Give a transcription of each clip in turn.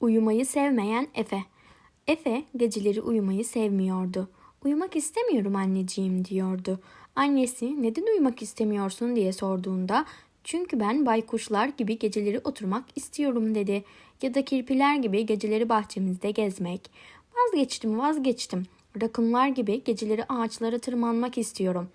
Uyumayı sevmeyen Efe. Efe geceleri uyumayı sevmiyordu. Uyumak istemiyorum anneciğim diyordu. Annesi neden uyumak istemiyorsun diye sorduğunda çünkü ben baykuşlar gibi geceleri oturmak istiyorum dedi. Ya da kirpiler gibi geceleri bahçemizde gezmek. Vazgeçtim vazgeçtim. Rakunlar gibi geceleri ağaçlara tırmanmak istiyorum.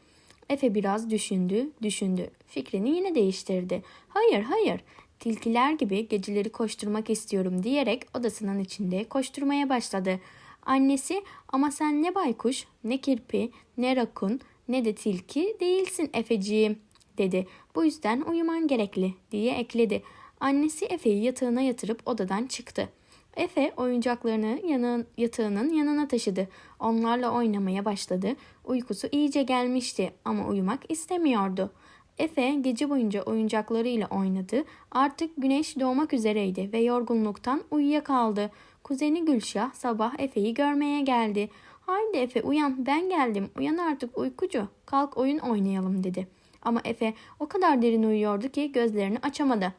Efe biraz düşündü, düşündü. Fikrini yine değiştirdi. Hayır, hayır. Tilkiler gibi geceleri koşturmak istiyorum diyerek odasının içinde koşturmaya başladı. Annesi ama sen ne baykuş, ne kirpi, ne rakun, ne de tilki değilsin Efeciğim dedi. Bu yüzden uyuman gerekli diye ekledi. Annesi Efe'yi yatağına yatırıp odadan çıktı. Efe oyuncaklarını yanı, yatağının yanına taşıdı. Onlarla oynamaya başladı. Uykusu iyice gelmişti ama uyumak istemiyordu. Efe gece boyunca oyuncaklarıyla oynadı. Artık güneş doğmak üzereydi ve yorgunluktan uyuyakaldı. Kuzeni Gülşah sabah Efe'yi görmeye geldi. Haydi Efe uyan ben geldim uyan artık uykucu kalk oyun oynayalım dedi. Ama Efe o kadar derin uyuyordu ki gözlerini açamadı.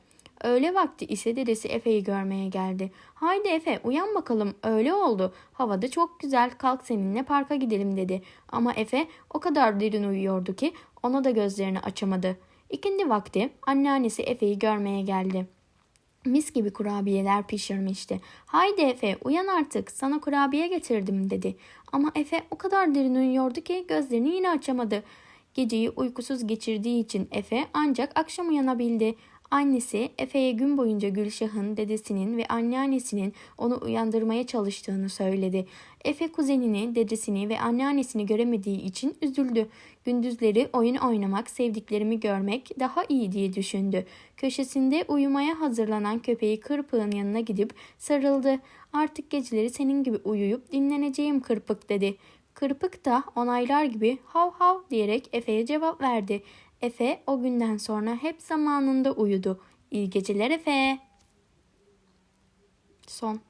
Öğle vakti ise dedesi Efe'yi görmeye geldi. Haydi Efe uyan bakalım öyle oldu. Havada çok güzel kalk seninle parka gidelim dedi. Ama Efe o kadar derin uyuyordu ki ona da gözlerini açamadı. İkindi vakti anneannesi Efe'yi görmeye geldi. Mis gibi kurabiyeler pişirmişti. Haydi Efe uyan artık sana kurabiye getirdim dedi. Ama Efe o kadar derin uyuyordu ki gözlerini yine açamadı. Geceyi uykusuz geçirdiği için Efe ancak akşam uyanabildi. Annesi Efe'ye gün boyunca Gülşah'ın, dedesinin ve anneannesinin onu uyandırmaya çalıştığını söyledi. Efe kuzenini, dedesini ve anneannesini göremediği için üzüldü. Gündüzleri oyun oynamak, sevdiklerimi görmek daha iyi diye düşündü. Köşesinde uyumaya hazırlanan köpeği Kırpık'ın yanına gidip sarıldı. Artık geceleri senin gibi uyuyup dinleneceğim Kırpık dedi. Kırpık da onaylar gibi hav hav diyerek Efe'ye cevap verdi. Efe o günden sonra hep zamanında uyudu. İyi geceler Efe. Son.